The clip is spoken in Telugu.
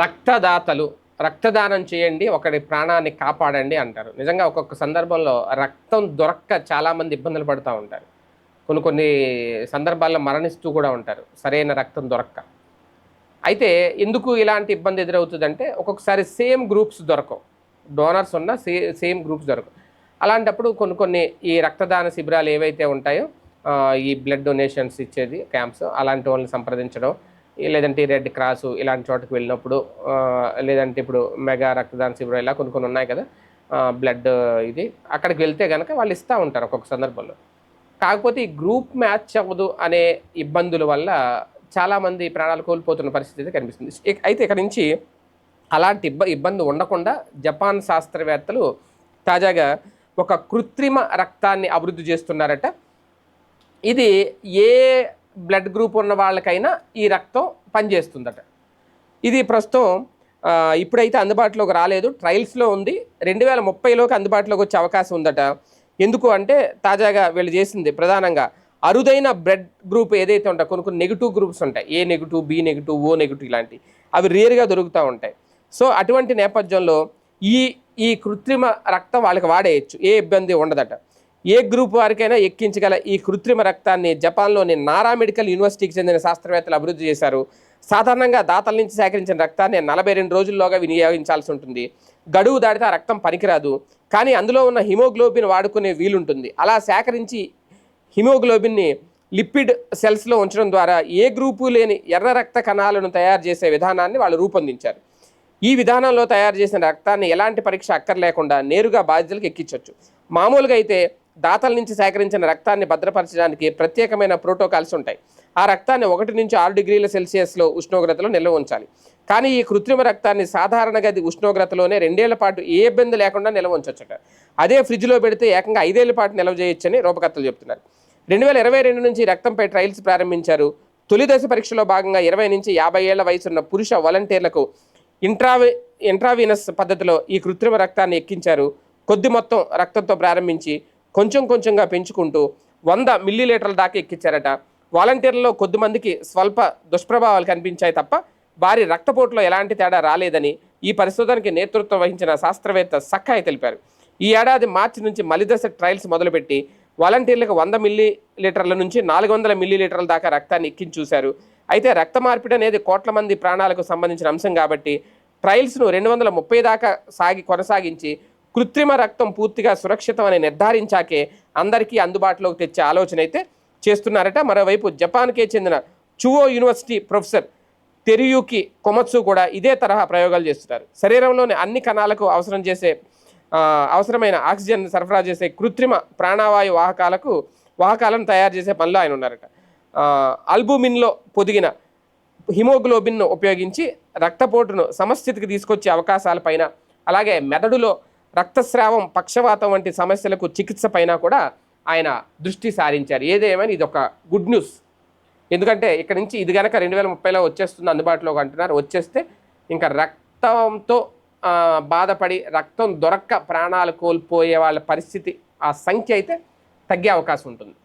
రక్తదాతలు రక్తదానం చేయండి ఒకరి ప్రాణాన్ని కాపాడండి అంటారు. నిజంగా ఒక్కొక్క సందర్భంలో రక్తం దొరక్క చాలామంది ఇబ్బందులు పడుతూ ఉంటారు. కొన్ని కొన్ని సందర్భాల్లో మరణిస్తూ కూడా ఉంటారు. సరైన రక్తం దొరక్క. అయితే ఎందుకు ఇలాంటి ఇబ్బంది ఎదురవుతుందంటే ఒక్కొక్కసారి సేమ్ గ్రూప్స్ దొరకవు. డోనర్స్ ఉన్న సే సేమ్ గ్రూప్స్ దొరకవు. అలాంటప్పుడు కొన్ని కొన్ని ఈ రక్తదాన శిబిరాలు ఏవైతే ఉంటాయో ఈ బ్లడ్ డొనేషన్స్ ఇచ్చేది క్యాంప్స్ అలాంటి వాళ్ళని సంప్రదించడం లేదంటే రెడ్ క్రాస్ ఇలాంటి చోటకి వెళ్ళినప్పుడు లేదంటే ఇప్పుడు మెగా రక్తదాన శిబిరం ఇలా కొన్ని కొన్ని ఉన్నాయి కదా బ్లడ్ ఇది అక్కడికి వెళ్తే కనుక వాళ్ళు ఇస్తూ ఉంటారు ఒక్కొక్క సందర్భంలో. కాకపోతే ఈ గ్రూప్ మ్యాచ్ అవ్వదు అనే ఇబ్బందుల వల్ల చాలామంది ప్రాణాలు కోల్పోతున్న పరిస్థితి అయితే కనిపిస్తుంది. అయితే ఇక్కడ నుంచి అలాంటి ఇబ్బ ఇబ్బంది ఉండకుండా జపాన్ శాస్త్రవేత్తలు తాజాగా ఒక కృత్రిమ రక్తాన్ని అభివృద్ధి చేస్తున్నారట. ఇది ఏ బ్లడ్ గ్రూప్ ఉన్న వాళ్ళకైనా ఈ రక్తం పనిచేస్తుందట. ఇది ప్రస్తుతం ఇప్పుడైతే అందుబాటులోకి రాలేదు. ట్రయల్స్లో ఉంది. రెండు వేల ముప్పైలోకి అందుబాటులోకి వచ్చే అవకాశం ఉందట. ఎందుకు అంటే తాజాగా వీళ్ళు చేసింది ప్రధానంగా అరుదైన బ్లడ్ గ్రూప్ ఏదైతే ఉంటాయో కొన్ని కొన్ని నెగిటివ్ గ్రూప్స్ ఉంటాయి. A negative B negative O negative ఇలాంటి. అవి రేర్గా దొరుకుతూ ఉంటాయి. సో అటువంటి నేపథ్యంలో ఈ ఈ కృత్రిమ రక్తం వాళ్ళకి వాడేయచ్చు. ఏ ఇబ్బంది ఉండదట. ఏ గ్రూప్ వారికైనా ఎక్కించగల ఈ కృత్రిమ రక్తాన్ని జపాన్లోని నారా మెడికల్ యూనివర్సిటీకి చెందిన శాస్త్రవేత్తలు అభివృద్ధి చేశారు. సాధారణంగా దాతల నుంచి సేకరించిన రక్తాన్ని నలభై రెండు రోజుల్లోగా వినియోగించాల్సి ఉంటుంది. గడువు దాటితే ఆ రక్తం పనికిరాదు. కానీ అందులో ఉన్న హిమోగ్లోబిన్ వాడుకునే వీలుంటుంది. అలా సేకరించి హిమోగ్లోబిన్ని లిపిడ్ సెల్స్లో ఉంచడం ద్వారా ఏ గ్రూపు లేని ఎర్ర రక్త కణాలను తయారు చేసే విధానాన్ని వాళ్ళు రూపొందించారు. ఈ విధానంలో తయారు చేసిన రక్తాన్ని ఎలాంటి పరీక్ష అక్కర్లేకుండా నేరుగా బాధితులకు ఎక్కించవచ్చు మామూలుగా అయితే దాతల నుంచి సేకరించిన రక్తాన్ని భద్రపరచడానికి ప్రత్యేకమైన ప్రోటోకాల్స్ ఉంటాయి. ఆ రక్తాన్ని ఒకటి నుంచి ఆరు డిగ్రీల సెల్సియస్లో ఉష్ణోగ్రతలో నిల్వ ఉంచాలి. కానీ ఈ కృత్రిమ రక్తాన్ని సాధారణ గది ఉష్ణోగ్రతలోనే రెండేళ్ళ పాటు ఏ ఇబ్బంది లేకుండా నిల్వ ఉంచొచ్చట. అదే ఫ్రిడ్జ్లో పెడితే ఏకంగా ఐదేళ్ళ పాటు నిల్వ చేయొచ్చని రూపకర్తలు చెప్తున్నారు. రెండు వేల ఇరవై రెండు నుంచి రక్తంపై ట్రయల్స్ ప్రారంభించారు. తొలి దశ పరీక్షలో భాగంగా ఇరవై నుంచి యాభై ఏళ్ళ వయసున్న పురుష వాలంటీర్లకు ఇంట్రావి ఇంట్రావీనస్ పద్ధతిలో ఈ కృత్రిమ రక్తాన్ని ఎక్కించారు. కొద్ది మొత్తం రక్తంతో ప్రారంభించి కొంచెం కొంచెంగా పెంచుకుంటూ వంద మిల్లీలీటర్ల దాకా ఎక్కించారట. వాలంటీర్లలో కొద్దిమందికి స్వల్ప దుష్ప్రభావాలు కనిపించాయి తప్ప వారి రక్తపోటులో ఎలాంటి తేడా రాలేదని ఈ పరిశోధనకి నేతృత్వం వహించిన శాస్త్రవేత్త సక్కాయ్ తెలిపారు. ఈ ఏడాది మార్చి నుంచి మలిదశ ట్రయల్స్ మొదలుపెట్టి వాలంటీర్లకు వంద మిల్లీ లీటర్ల నుంచి నాలుగు వందల మిల్లీ లీటర్ల దాకా రక్తాన్ని ఎక్కించి చూశారు. అయితే రక్త మార్పిడి అనేది కోట్ల మంది ప్రాణాలకు సంబంధించిన అంశం కాబట్టి ట్రయల్స్ను రెండు వందల ముప్పై దాకా సాగి కొనసాగించి కృత్రిమ రక్తం పూర్తిగా సురక్షితం అని నిర్ధారించాకే అందరికీ అందుబాటులోకి తెచ్చే ఆలోచన అయితే చేస్తున్నారట. మరోవైపు జపాన్కే చెందిన చువో యూనివర్సిటీ ప్రొఫెసర్ తెరియుకి కొమత్సు కూడా ఇదే తరహా ప్రయోగాలు చేస్తున్నారు. శరీరంలోని అన్ని కణాలకు అవసరం చేసే అవసరమైన ఆక్సిజన్ సరఫరా చేసే కృత్రిమ ప్రాణవాయు వాహకాలకు వాహకాలను తయారు చేసే పనిలో ఆయన ఉన్నారట. అల్బుమిన్లో పొదిగిన హిమోగ్లోబిన్ను ఉపయోగించి రక్తపోటును సమస్థితికి తీసుకొచ్చే అవకాశాలపైన అలాగే మెదడులో రక్తస్రావం పక్షవాతం వంటి సమస్యలకు చికిత్స పైన కూడా ఆయన దృష్టి సారించారు. ఏదేమైనా ఇది ఒక గుడ్ న్యూస్. ఎందుకంటే ఇక్కడ నుంచి ఇది కనుక రెండు వేల ముప్పైలో వచ్చేస్తుంది అందుబాటులో అంటున్నారు. వచ్చేస్తే ఇంకా రక్తంతో బాధపడి రక్తం దొరక్క ప్రాణాలు కోల్పోయే వాళ్ళ పరిస్థితి ఆ సంఖ్య అయితే తగ్గే అవకాశం ఉంటుంది.